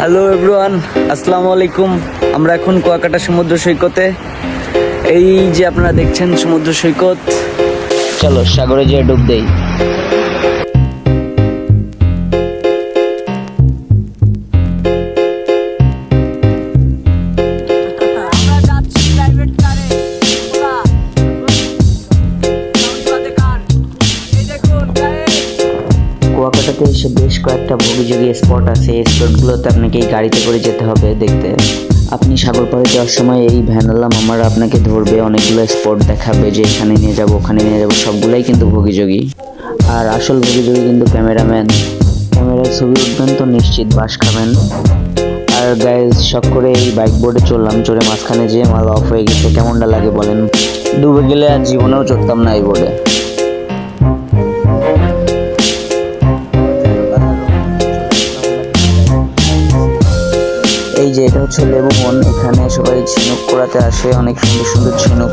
Hello everyone আসসালামু আলাইকুম আমরা এখন কুয়াকাটা সমুদ্র সৈকতে। এই যে আপনারা দেখছেন সমুদ্র সৈকত, চলো সাগরে যেয়ে ডুব দেই। কুয়াকাটাতে এসে বেশ কয়েকটা ভোগীযোগী স্পট আছে। এই স্পটগুলোতে আপনাকে এই গাড়িতে করে যেতে হবে দেখতে। আপনি সাগর পাড়ে যাওয়ার সময় এই ভ্যানালা মামারা আপনাকে ধরবে, অনেকগুলো স্পট দেখাবে যে এখানে নিয়ে যাব, ওখানে নিয়ে যাব, সবগুলাই কিন্তু ভোগীযোগী। আর আসল ভোগীযোগী কিন্তু ক্যামেরাম্যান। ক্যামেরায় ছবি উঠবেন তো নিশ্চিত, বাস খাবেন। আর গাইজ শখ করে এই বাইক বোর্ডে চললাম চড়ে মাঝখানে যেয়ে মাল অফ হয়ে গেছে। কেমনটা লাগে বলেন? ডুবে গেলে আর জীবনেও চড়তাম না এই বোর্ডে এই যে এটা হচ্ছে লেবু বন এখানে সবাই ঝিনুক করাতে আসে, অনেক সুন্দর সুন্দর ঝিনুক।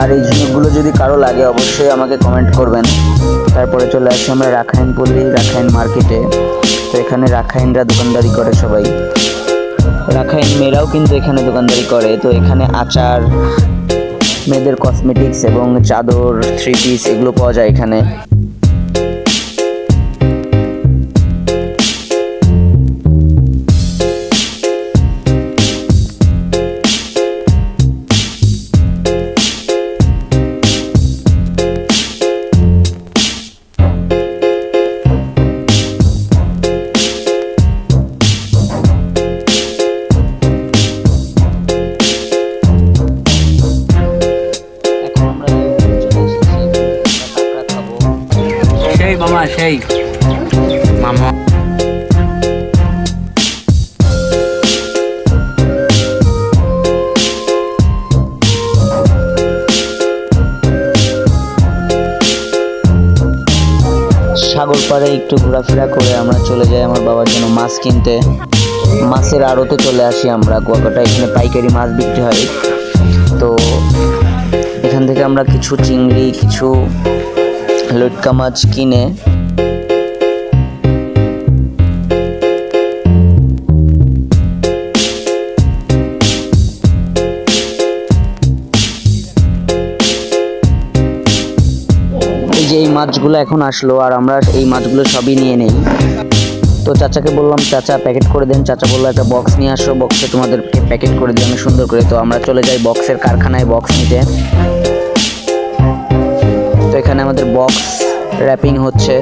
আর এই ঝিনুকগুলো যদি কারও লাগে, অবশ্যই আমাকে কমেন্ট করবেন। তারপরে চলে আসি আমরা রাখাইন পল্লী, রাখাইন মার্কেটে তো এখানে রাখাইনরা দোকানদারি করে সবাই। রাখাইন মেয়েরাও কিন্তু এখানে দোকানদারি করে। তো এখানে আচার, মেয়েদের কসমেটিক্স এবং চাদর থ্রি পিস এগুলো পাওয়া যায় এখন। সেই মামা। সাগর পাড়ে একটু ঘোরাফেরা করে আমরা চলে যাই আমার বাবার জন্য মাছ কিনতে। মাছের আড়তে চলে আসি আমরা। কুয়াকাটা এখানে পাইকারি মাছ বিক্রি হয়। তো এখান থেকে আমরা কিছু চিংড়ি, কিছু লটকা মাছ কিনে যে এই মাছগুলো এখন আসলো আর আমরা এই মাছগুলো সবই নিয়ে নেই। তো চাচাকে বললাম, চাচা প্যাকেট করে দেন। চাচা বলল, একটা বক্স নিয়ে আসো। বক্সে তোমাদের প্যাকেট করে দিই, আমি সুন্দর করে। তো আমরা চলে যাই বক্সের কারখানায় বক্স নিতে। তো এখানে আমাদের বক্স র্যাপিং হচ্ছে।